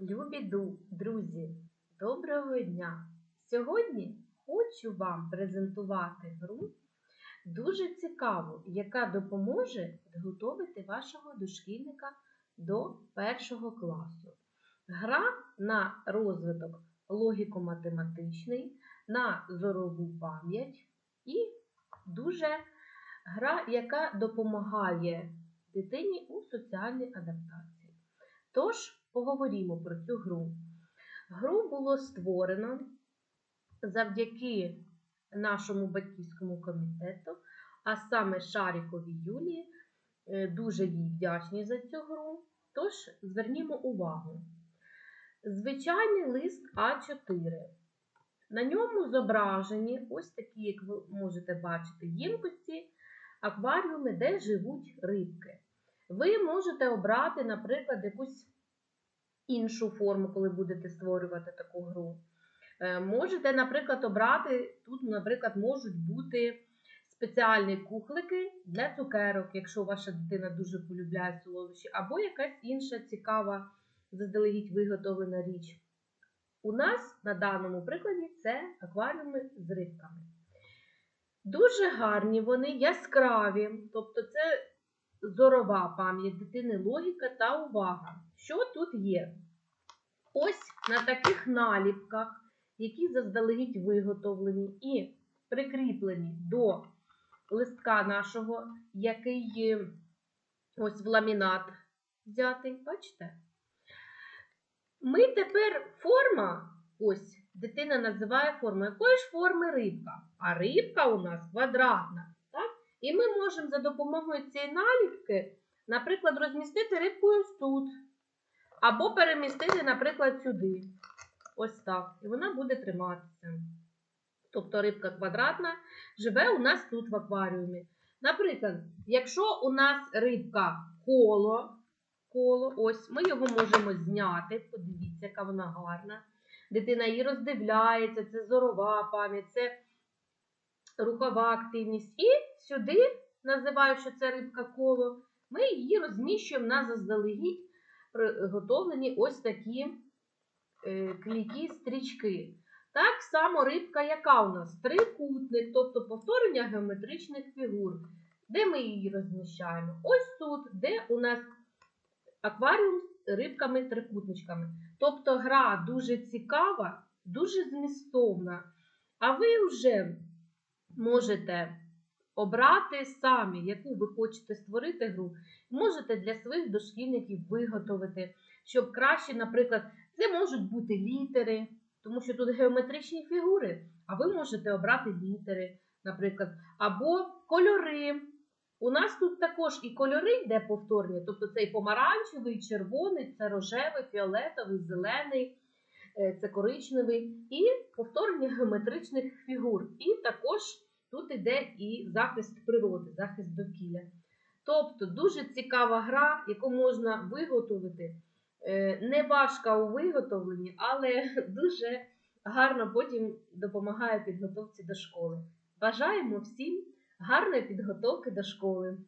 Любі друзі, доброго дня! Сьогодні хочу вам презентувати гру дуже цікаву, яка допоможе підготовити вашого дошкільника до першого класу. Гра на розвиток логіко-математичний, на зорову пам'ять і дуже гра, яка допомагає дитині у соціальній адаптації. Тож, поговоримо про цю гру. Гру було створено завдяки нашому батьківському комітету, а саме Шаріковій Юлії. Е, Дуже їй вдячні за цю гру. Тож, звернімо увагу. Звичайний лист А4. На ньому зображені ось такі, як ви можете бачити, ємкості, акваріуми, де живуть рибки. Ви можете обрати, наприклад, якусь іншу форму, коли будете створювати таку гру. Е, Можете, наприклад, обрати, тут, наприклад, можуть бути спеціальні кухлики для цукерок, якщо ваша дитина дуже полюбляє солодощі, або якась інша цікава, заздалегідь виготовлена річ. У нас на даному прикладі це акваріуми з рибками. Дуже гарні вони, яскраві, тобто це зорова пам'ять дитини, логіка та увага. Що тут є? Ось на таких наліпках, які заздалегідь виготовлені і прикріплені до листка нашого, який ось в ламінат взятий, бачите? Ми тепер форма, ось дитина називає форму. Якої ж форми рибка? А рибка у нас квадратна. І ми можемо за допомогою цієї наліпки, наприклад, розмістити рибку ось тут. Або перемістити, наприклад, сюди. Ось так. І вона буде триматися. Тобто рибка квадратна живе у нас тут в акваріумі. Наприклад, якщо у нас рибка коло, коло, ось ми його можемо зняти. Подивіться, яка вона гарна. Дитина її роздивляється, це зорова пам'ять, це рухова активність. І сюди, називаю, що це рибка коло, ми її розміщуємо на заздалегідь приготовлені ось такі е, клікі стрічки. Так само рибка, яка у нас? Трикутник, тобто повторення геометричних фігур. Де ми її розміщаємо? Ось тут, де у нас акваріум з рибками-трикутничками. Тобто гра дуже цікава, дуже змістовна. А ви вже можете обрати самі, яку ви хочете створити гру. Можете для своїх дошкільників виготовити, щоб краще, наприклад, це можуть бути літери, тому що тут геометричні фігури, а ви можете обрати літери, наприклад, або кольори. У нас тут також і кольори йде повторні, тобто це і помаранчевий, червоний, це рожевий, фіолетовий, зелений, е, це коричневий, і повторення геометричних фігур. І також тут йде і захист природи, захист довкілля. Тобто дуже цікава гра, яку можна виготовити. Е, Не важка у виготовленні, але дуже гарно потім допомагає підготовці до школи. Бажаємо всім гарної підготовки до школи.